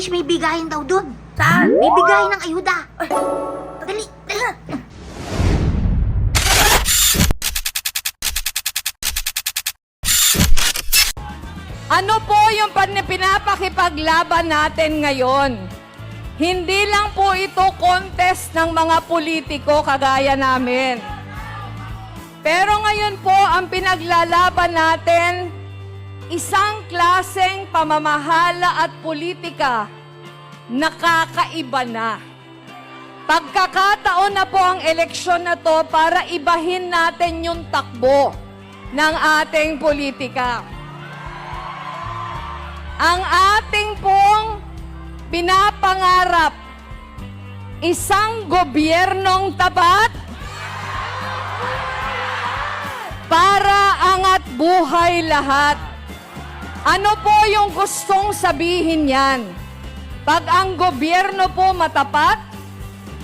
Trish, may bigayin daw dun. Saan? May bigayin ng ayuda. Dali, dali. Ano po yung pinapakipaglaban natin ngayon? Hindi lang po ito contest ng mga politiko kagaya namin. Pero ngayon po ang pinaglalaban natin, isang klaseng pamamahala at politika nakakaiba na. Pagkakataon na po ang eleksyon na to para ibahin natin yung takbo ng ating politika. Ang ating pong pinapangarap, isang gobyernong tapat para angat buhay lahat. Ano po yung gustong sabihin yan? Pag ang gobyerno po matapat,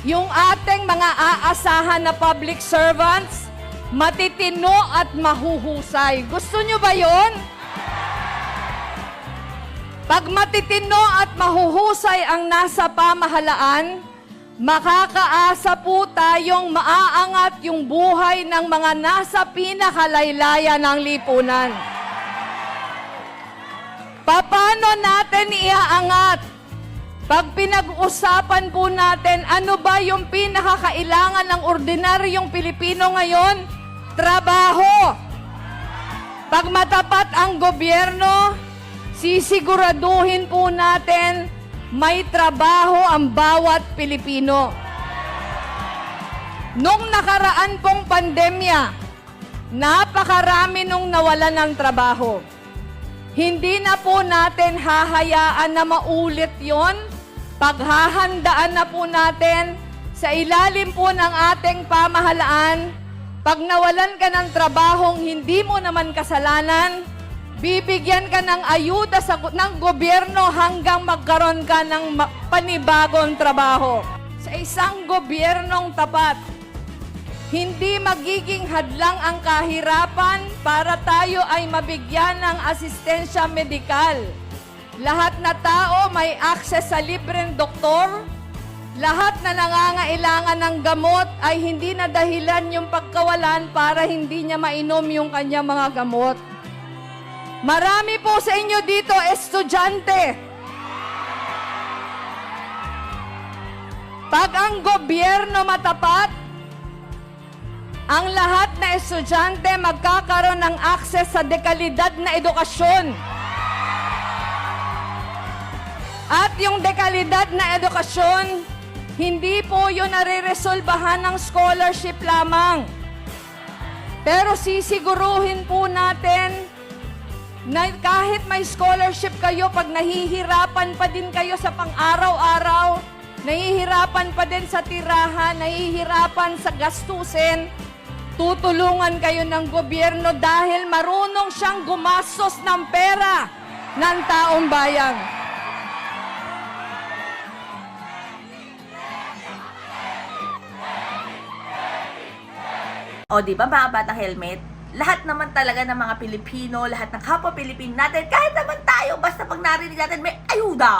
yung ating mga aasahan na public servants, matitino at mahuhusay. Gusto nyo ba yon? Pag matitino at mahuhusay ang nasa pamahalaan, makakaasa po tayong maaangat yung buhay ng mga nasa pinakalaylayan ng lipunan. Paano natin iaangat? Pag pinag-usapan po natin, ano ba yung pinakakailangan ng ordinaryong Pilipino ngayon? Trabaho. Pag matapat ang gobyerno, sisiguraduhin po natin may trabaho ang bawat Pilipino. Nung nakaraan pong pandemya, napakarami nung nawalan ng trabaho. Hindi na po natin hahayaan na maulit yon. Paghahandaan na po natin sa ilalim po ng ating pamahalaan, pag nawalan ka ng trabahong hindi mo naman kasalanan, bibigyan ka ng ayuda sa, ng gobyerno hanggang magkaroon ka ng panibagong trabaho. Sa isang gobyernong tapat, hindi magiging hadlang ang kahirapan para tayo ay mabigyan ng asistensya medikal. Lahat na tao may access sa libreng doktor. Lahat na nangangailangan ng gamot ay hindi na dahilan yung pagkawalan para hindi niya mainom yung kanyang mga gamot. Marami po sa inyo dito, estudyante. Pag ang gobyerno matapat, ang lahat na estudyante magkakaroon ng access sa dekalidad na edukasyon. At yung dekalidad na edukasyon, hindi po yun nare-resolbahan ng scholarship lamang. Pero sisiguruhin po natin na kahit may scholarship kayo, pag nahihirapan pa din kayo sa pang-araw-araw, nahihirapan pa din sa tirahan, nahihirapan sa gastusin, tutulungan kayo ng gobyerno dahil marunong siyang gumastos ng pera ng taong bayan. O, di ba mga batang helmet? Lahat naman talaga ng mga Pilipino, lahat ng kapwa Pilipino natin, kahit naman tayo, basta pag narinig natin, may ayuda.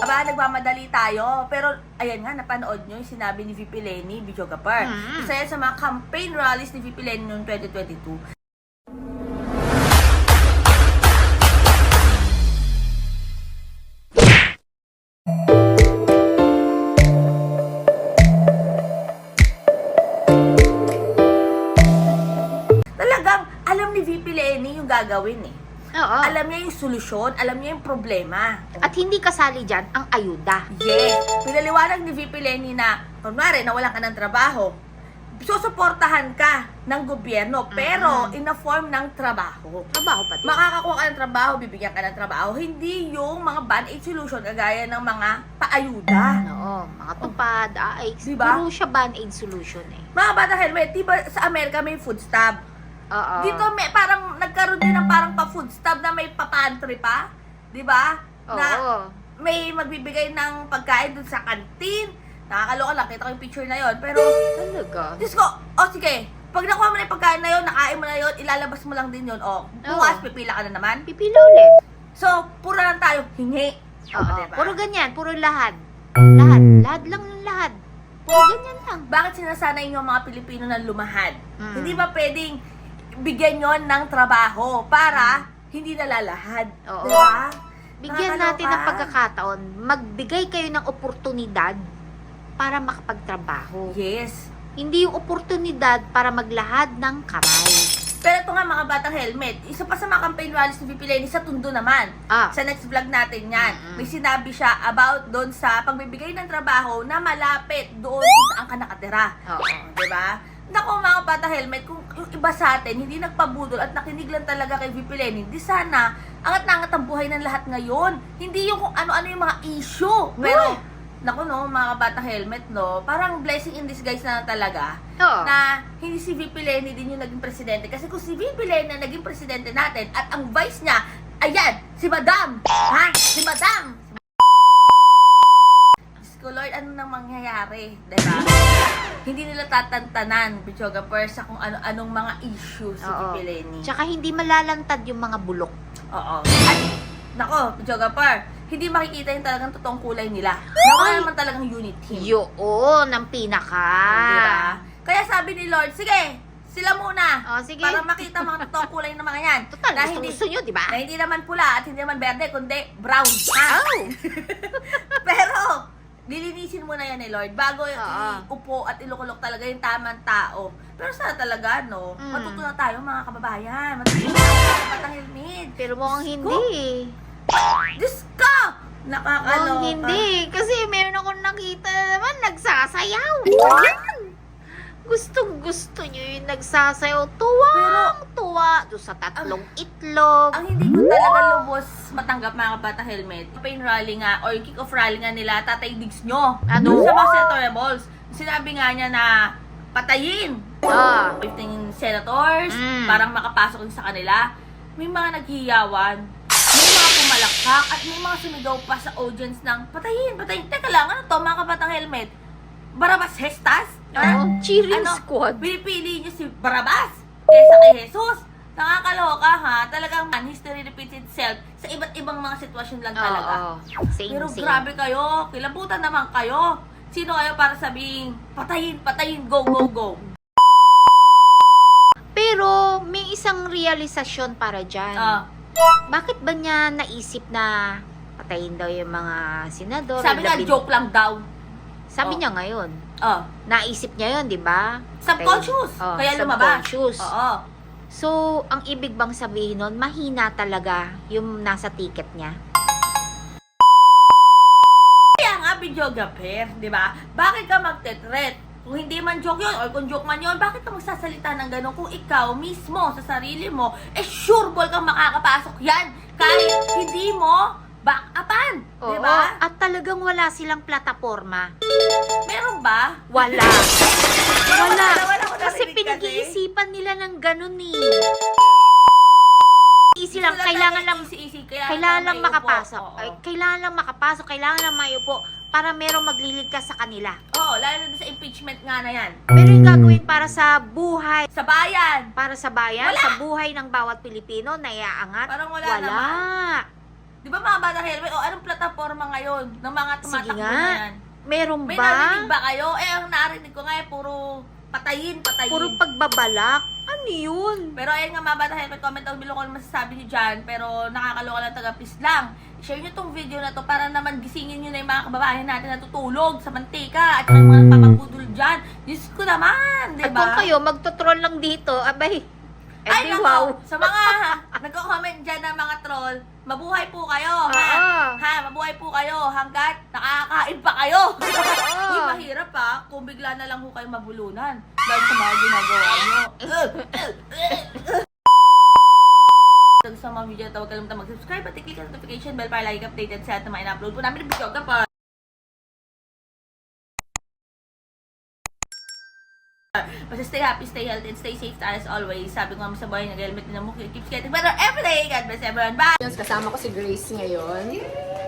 Aba, nagmamadali tayo. Pero, ayan nga, napanood nyo yung sinabi ni VP Lenny, Video Gapar. Mm. Isa yan sa mga campaign rallies ni VP Lenny noong 2022. Gagawin eh. Oo. Alam niya yung solusyon, alam niya yung problema. At hindi kasali dyan ang ayuda. Yes. Pinaliwanag ni VP Lenny na, kunwari, nawalan ka ng trabaho, susuportahan ka ng gobyerno, pero in a form ng trabaho. Trabaho pa din. Makakakuha ka ng trabaho, bibigyan ka ng trabaho, hindi yung mga band-aid solution kagaya ng mga paayuda. Oo, mga tupad, AX. Diba? Puro siya band-aid solution eh. Mga bata helmet, di ba sa Amerika may food stamp? Oo. Dito may parang nagkaroon din ng parang pa-food stamp na may pa-pantry pa. Di ba? Na Oo. may magbibigay ng pagkain dun sa kantin. Nakakaloka lang, kita ko yung picture na yon Pero, Talaga. Diyos ko, o sige, pag nakuha mo na yung pagkain na yon, nakain mo na yon, ilalabas mo lang din yon. O, bukas, Oo. pipila ka na naman. Pipila ulit. So, pura lang tayo, hingi. Oo. diba? Puro ganyan, puro lahad. Lahat, lahat lang ng lahat. Puro ganyan lang. Bakit sinasanay nyo ang mga Pilipino na lumahad? Mm. Hindi ba pwedeng bigyan yon ng trabaho para hindi nalalahad? Oo. Diba? Bigyan Nakakaloka. natin ng pagkakataon, magbigay kayo ng oportunidad para makapagtrabaho. Yes. Hindi yung oportunidad para maglahad ng kamay. Pero ito nga mga batang helmet, isa pa sa mga campaign rallies ni Lenny sa Tundo naman. Ah, Sa next vlog natin yan, Mm-mm. may sinabi siya about doon sa pagbibigay ng trabaho na malapit doon kung saan ka nakatira. oo. Di ba? Nako mga bata helmet, kung yung iba sa atin hindi nagpabudol at nakinig lang talaga kay VP Lenny, di sana angat na angat ang buhay ng lahat ngayon. Hindi yung kung ano-ano yung mga issue. Pero, nako no, mga bata helmet no, parang blessing in disguise na talaga Oo. na hindi si VP Lenny din yung naging presidente. Kasi kung si VP Lenny ang naging presidente natin at ang vice niya, ayan, si Madam! Ha? Si Madam! Diyos ko, Lord, ano nang mangyayari? Diba? Hindi nila tatantanan, videographer, sa kung ano-anong mga issues si Oo. Tsaka hindi malalantad yung mga bulok. Oo. At, nako, videographer, hindi makikita yung talagang totoong kulay nila. Ay! naman talagang unit team. Yun, ang pinaka. Diba? Kaya sabi ni Lord, sige, sila muna. Oh, sige. Para makita mga totoong kulay ng mga yan. Total, na gusto, hindi, gusto nyo, di ba? na hindi naman pula at hindi naman berde, kundi brown. Ha? Oh! Pero, lilinisin mo na yan ni Lord bago Oo. iupo at ilukulok talaga yung tamang tao. Pero sana talaga, no? Mm. Matuto na tayo mga kababayan. Matuto na tayo helmet. Pero mukhang hindi. Diyos ka! Nakakaloka. Mukhang hindi. Kasi meron akong nakita na naman, nagsasayaw. Gustong gusto nyo yung nagsasayaw. Tuwang tuwa. Doon sa tatlong itlog. Ang hindi ko talaga lubos matanggap mga kabata helmet, campaign rally nga or kick-off rally nga nila, Tatay Diggs nyo. Ano? Sa mga senatorials. Sinabi nga niya na patayin. Ah. 15 senators, Mm. parang makapasok sa kanila. May mga naghihiyawan, may mga pumalakpak, at may mga sumigaw pa sa audience ng patayin, patayin. Teka lang, ano to mga kabatang helmet? Barabas Hestas? Oo, cheering Ano? squad. Pinipili niyo si Barabas kaysa kay Jesus. Nakakaloka ha. Talagang man, history repeats itself sa iba't ibang mga sitwasyon lang talaga. Oo. Same, Pero same. grabe kayo. Kilabutan naman kayo. Sino kayo para sabihin, patayin, patayin, go, go, go. Pero may isang realisasyon para dyan. Ah, Bakit ba niya naisip na patayin daw yung mga senador? sabi nga, joke lang daw. Sabi Oh. niya ngayon. Ah, Naisip niya yun, di ba? subconscious. Oh, kaya lumabas. subconscious. Oo. So, ang ibig bang sabihin nun, mahina talaga yung nasa ticket niya? Kaya nga, videographer, di ba? Bakit ka magte-threat? Kung hindi man joke yun, or kung joke man yun, bakit ka magsasalita ng gano'n? Kung ikaw mismo, sa sarili mo, eh sure ball kang makakapasok yan. Kahit hindi mo back upan. Di ba? At talagang wala silang plataforma. Meron ba? Wala. Wala. Wala. Wala ko Kasi narinig pinag-iisipan nila ng ganun eh. Easy lang, kailangan lang easy-easy, kailangan lang makapasok. Oo. Ay, kailangan lang makapasok, kailangan lang maiupo para merong magliligtas sa kanila. Oo, lalo na sa impeachment nga na yan. Pero yung gagawin para sa buhay, Sa bayan. para sa bayan, Wala. sa buhay ng bawat Pilipino na iaangat, Parang wala, wala. naman. Di ba mga bata helmet? O anong plataforma ngayon ng mga Sige tumatakbo nga. na yan? Meron May ba? narinig ba kayo? Eh, ang narinig ko nga eh, puro patayin, patayin. Puro pagbabalak. Ano yun? Pero ayun nga mga bata helmet, comment down below kung ano masasabi niyo dyan. Pero nakakaloka lang taga please lang. Share niyo tong video na to para naman gisingin niyo na yung mga kababayan natin na tutulog sa mantika at yung mga papabudol dyan. Diyos ko naman, di At ba? kung kayo magtotroll lang dito, abay, Ay, edi nako, wow. sa mga nagko-comment dyan ng mga troll, mabuhay po kayo, ha? Oo. Ha, mabuhay po kayo hanggat nakakain pa kayo. Oo. Uy, mahirap ha, kung bigla na lang ho kayo mabulunan. Dahil sa mga ginagawa nyo. Kung sa mga video huwag kalimutan mag-subscribe at i-click ang notification bell para lagi updated sa ating mga in-upload po namin ng video kapag Basta stay happy, stay healthy, and stay safe as always. Sabi ko nga sa buhay, nag-helmet din ang mukha. Keeps getting better every day. God bless everyone. Bye! Kasama ko si Grace ngayon.